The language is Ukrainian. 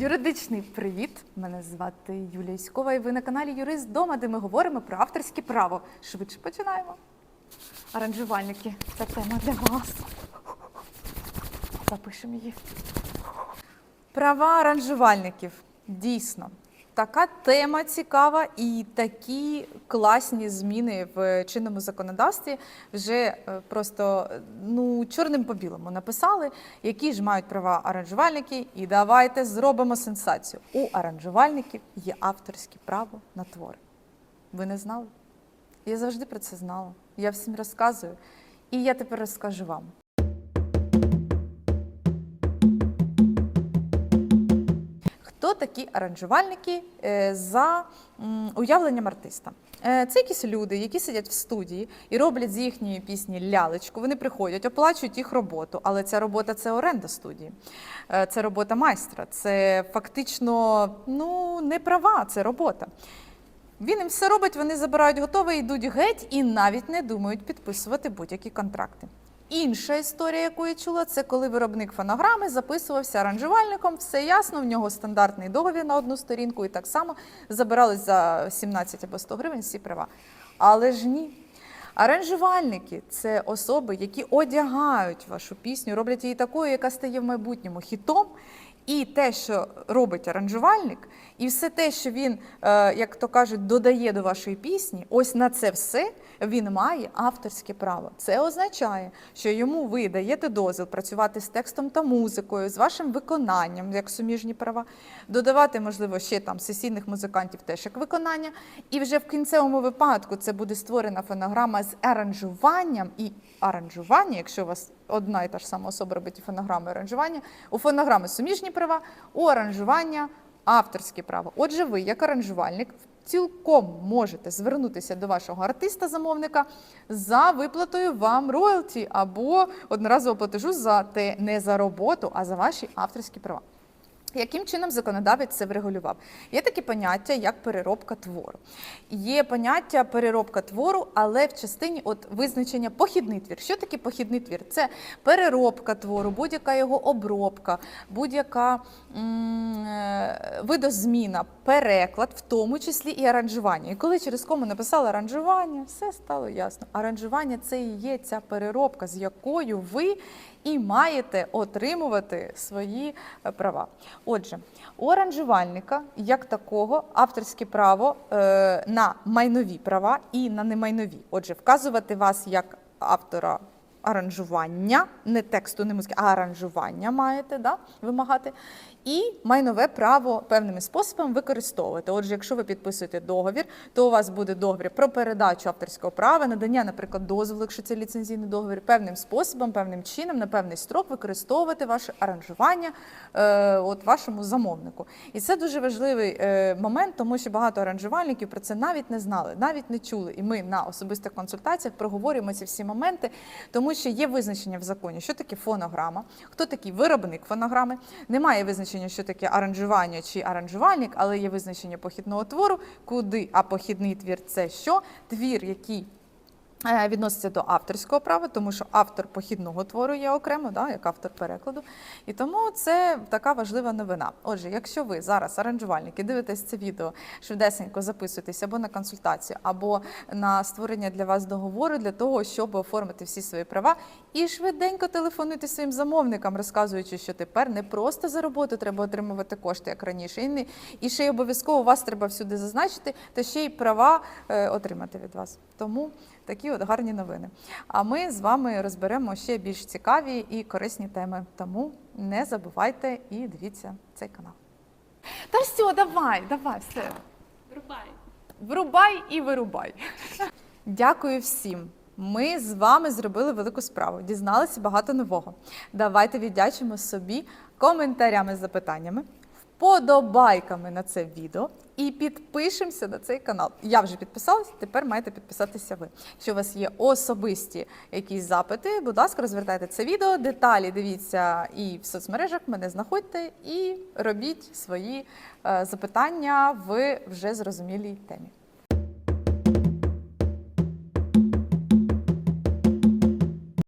Юридичний привіт! Мене звати Юлія Іськова, і ви на каналі Юрист Дома, де ми говоримо про авторське право. Швидше починаємо. Аранжувальники, це тема для вас. Запишемо її. Права аранжувальників. Дійсно. Така тема цікава і такі класні зміни в чинному законодавстві вже е, просто ну чорним по білому написали, які ж мають права аранжувальники. І давайте зробимо сенсацію. У аранжувальників є авторське право на твори. Ви не знали? Я завжди про це знала. Я всім розказую. І я тепер розкажу вам. Хто такі аранжувальники е, за уявленням артиста? Е, Це якісь люди, які сидять в студії і роблять з їхньої пісні лялечку. Вони приходять, оплачують їх роботу, але ця робота це оренда студії, Е, це робота майстра, це фактично ну, не права, це робота. Він їм все робить, вони забирають готове, йдуть геть і навіть не думають підписувати будь-які контракти. Інша історія, яку я чула, це коли виробник фонограми записувався аранжувальником. Все ясно, в нього стандартний договір на одну сторінку, і так само забирались за 17 або 100 гривень всі права. Але ж ні. Аранжувальники це особи, які одягають вашу пісню, роблять її такою, яка стає в майбутньому хітом. І те, що робить аранжувальник, і все те, що він, е, як то кажуть, додає до вашої пісні, ось на це все він має авторське право. Це означає, що йому ви даєте дозвіл працювати з текстом та музикою, з вашим виконанням, як суміжні права, додавати, можливо, ще там сесійних музикантів теж як виконання. І вже в кінцевому випадку це буде створена фонограма з аранжуванням і аранжування, якщо у вас одна і та ж сама особа робить і фонограму і аранжування, у фонограми суміжні права, у аранжування авторське право. Отже, ви, як аранжувальник, цілком можете звернутися до вашого артиста-замовника за виплатою вам роялті або одноразового платежу за те не за роботу, а за ваші авторські права. Яким чином законодавець це врегулював? Є такі поняття, як переробка твору. Є поняття переробка твору, але в частині от визначення похідний твір. Що таке похідний твір? Це переробка твору, будь-яка його обробка, будь-яка е, видозміна, переклад, в тому числі і аранжування. І коли через кому написали аранжування, все стало ясно. Аранжування це і є ця переробка, з якою ви і маєте отримувати свої е, права. Отже, у аранжувальника як такого авторське право е, на майнові права і на немайнові. Отже, вказувати вас як автора. Аранжування, не тексту, не музики, а аранжування маєте да, вимагати, і майнове право певними способами використовувати. Отже, якщо ви підписуєте договір, то у вас буде договір про передачу авторського права, надання, наприклад, дозволу, якщо це ліцензійний договір, певним способом, певним чином, на певний строк використовувати ваше аранжування е, от вашому замовнику. І це дуже важливий е, момент, тому що багато аранжувальників про це навіть не знали, навіть не чули. І ми на особистих консультаціях проговорюємо ці всі моменти, тому що є визначення в законі, що таке фонограма, хто такий виробник фонограми. Немає визначення, що таке аранжування чи аранжувальник, але є визначення похідного твору, куди, а похідний твір це що? Твір, який відноситься до авторського права, тому що автор похідного твору є окремо, да, як автор перекладу. І тому це така важлива новина. Отже, якщо ви зараз аранжувальники дивитесь це відео, швидесенько записуйтесь або на консультацію, або на створення для вас договору для того, щоб оформити всі свої права, і швиденько телефонуйте своїм замовникам, розказуючи, що тепер не просто за роботу треба отримувати кошти, як раніше, і, не, і ще й обов'язково вас треба всюди зазначити, та ще й права е, отримати від вас. Тому такі от гарні новини. А ми з вами розберемо ще більш цікаві і корисні теми. Тому не забувайте і дивіться цей канал. Та все, давай, давай, все. Рубай. Врубай і вирубай. Дякую всім. Ми з вами зробили велику справу, дізналися багато нового. Давайте віддячимо собі коментарями з запитаннями. Вподобайками на це відео і підпишемося на цей канал. Я вже підписалась, тепер маєте підписатися ви. Якщо у вас є особисті якісь запити, будь ласка, розвертайте це відео, деталі дивіться і в соцмережах мене знаходьте і робіть свої е, запитання в вже зрозумілій темі.